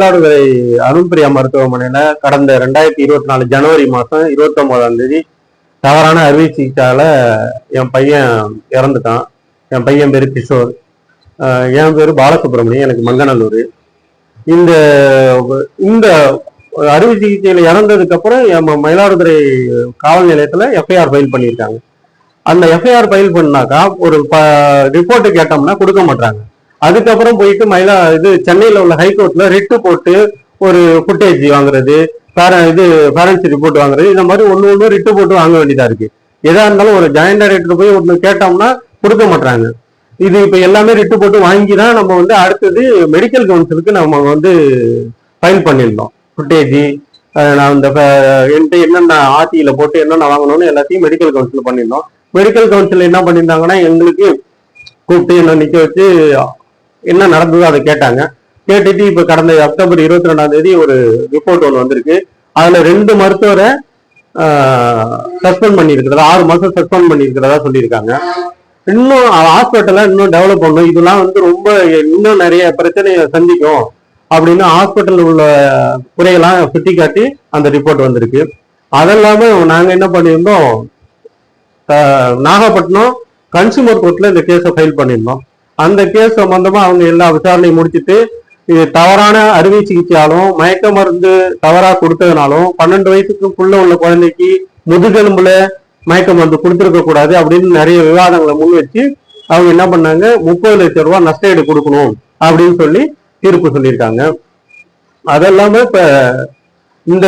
மயிலாடுதுறை அருண்பிரியா மருத்துவமனையில கடந்த ரெண்டாயிரத்தி இருபத்தி நாலு ஜனவரி மாசம் இருபத்தி ஒன்பதாம் தேதி தவறான அறுவை சிகிச்சையால என் பையன் இறந்துட்டான். என் பையன் பேரு கிஷோர். என் பேரு பாலசுப்ரமணியம் எனக்கு மங்கநல்லூர். இந்த இந்த அறுவை சிகிச்சையில இறந்ததுக்கு அப்புறம் என் மயிலாடுதுறை காவல் நிலையத்துல எஃப்ஐஆர் ஃபைல் பண்ணியிருக்காங்க. அந்த எஃப்ஐஆர் ஃபைல் பண்ணாக்கா ஒரு ரிப்போர்ட்டு கேட்டோம்னா கொடுக்க மாட்டாங்க அதுக்கப்புறம் போயிட்டு மயிலா இது சென்னையில உள்ள ஹைகோர்ட்ல ரிட்டு போட்டு ஒரு ஃபுட்டேஜ் வாங்குறது இது பேரண்ட்ஸ் ரிப்போர்ட் வாங்குறது இந்த மாதிரி ஒன்று ஒன்று ரிட்டு போட்டு வாங்க வேண்டியதா இருக்கு. எதா இருந்தாலும் ஒரு ஜாயிண்ட் டைரக்டர் போய் ஒன்று கேட்டோம்னா கொடுக்க மாட்டாங்க இது இப்போ எல்லாமே ரிட்டு போட்டு வாங்கி தான் நம்ம வந்து அடுத்தது மெடிக்கல் கவுன்சிலுக்கு நம்ம வந்து ஃபைல் பண்ணியிருந்தோம் ஃபுட்டேஜ் நான் இந்த என்கிட்ட என்னென்ன ஆர்டியில போட்டு என்னென்ன வாங்கணும்னு எல்லாத்தையும் மெடிக்கல் கவுன்சில் பண்ணியிருந்தோம் மெடிக்கல் கவுன்சில் என்ன பண்ணியிருந்தாங்கன்னா எங்களுக்கு கூப்பிட்டு என்ன நிக்க வச்சு என்ன நடந்ததோ அதை கேட்டாங்க. கேட்டுட்டு இப்ப கடந்த அக்டோபர் இருபத்தி ரெண்டாம் தேதி ஒரு ரிப்போர்ட் ஒன்று வந்திருக்கு. அதுல ரெண்டு மருத்துவரை சஸ்பெண்ட் பண்ணியிருக்கிறதா ஆறு மாசம் சஸ்பெண்ட் பண்ணியிருக்கிறதா சொல்லியிருக்காங்க. இன்னும் ஹாஸ்பிட்டலை இன்னும் டெவலப் பண்ணணும். இதெல்லாம் வந்து ரொம்ப இன்னும் நிறைய பிரச்சனையை சந்திக்கும் அப்படின்னு ஹாஸ்பிட்டல் உள்ள குறையெல்லாம் சுட்டி காட்டி அந்த ரிப்போர்ட் வந்திருக்கு. அதெல்லாம நாங்க என்ன பண்ணியிருந்தோம்? நாகப்பட்டினம் கன்சூமர் கோர்ட்ல இந்த கேஸை ஃபைல் பண்ணியிருந்தோம். அந்த கேஸ் சம்பந்தமா அவங்க எல்லா விசாரணையும் முடிச்சுட்டு இது தவறான அறுவை சிகிச்சையாலும் மயக்க மருந்து தவறா கொடுத்ததுனாலும் பன்னெண்டு வயசுக்குள்ள உள்ள குழந்தைக்கு முதுகெலும்புல மயக்க மருந்து கொடுத்துருக்க கூடாது அப்படின்னு நிறைய விவாதங்களை முன் வச்சு அவங்க என்ன பண்ணாங்க? முப்பது லட்சம் ரூபாய் நஷ்டஈடு கொடுக்கணும் அப்படின்னு சொல்லி தீர்ப்பு சொல்லியிருக்காங்க. அதெல்லாம இப்ப இந்த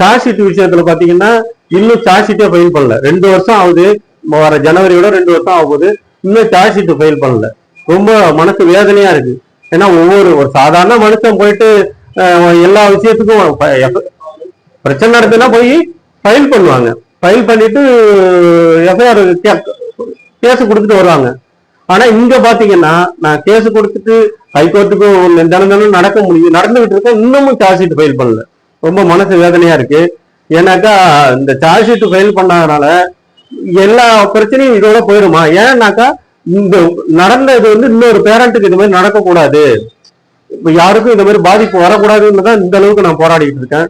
சார்ஜ் ஷீட் விஷயத்துல பாத்தீங்கன்னா இன்னும் சார்ஜ் ஷீட்டே ஃபைல் பண்ணல. ரெண்டு வருஷம் ஆகுது. வர ஜனவரியோட ரெண்டு வருஷம் ஆகுது. இன்னும் சார்ஜ் ஷீட் ஃபைல் பண்ணல. ரொம்ப மனசு வேதனையா இருக்கு. ஏன்னா ஒவ்வொரு ஒரு சாதாரண மனுஷன் போயிட்டு எல்லா விஷயத்துக்கும் பிரச்சனை நடக்குதுன்னா போய் ஃபைல் பண்ணுவாங்க. ஃபைல் பண்ணிட்டு எஃப்ஐஆர் கேஸ் கொடுத்துட்டு வருவாங்க. ஆனா இங்க பாத்தீங்கன்னா நான் கேஸ் கொடுத்துட்டு ஹைகோர்ட்டுக்கும் தினம் தினம் நடக்க முடியும் நடந்துகிட்டு இருக்க இன்னமும் சார்ஜ் ஷீட் ஃபைல் பண்ணல. ரொம்ப மனசு வேதனையா இருக்கு. ஏன்னாக்கா இந்த சார்ஜ் ஷீட் ஃபைல் பண்ணாதனால எல்லா பிரச்சனையும் இதோட போயிடுமா ஏன்னாக்கா இந்த நடந்த இது வந்து இன்னொரு பேரண்ட்டுக்கு இது மாதிரி நடக்கக்கூடாது. யாருக்கும் இந்த மாதிரி பாதிப்பு வரக்கூடாதுன்னு தான் இந்த அளவுக்கு நான் போராடிட்டு இருக்கேன்.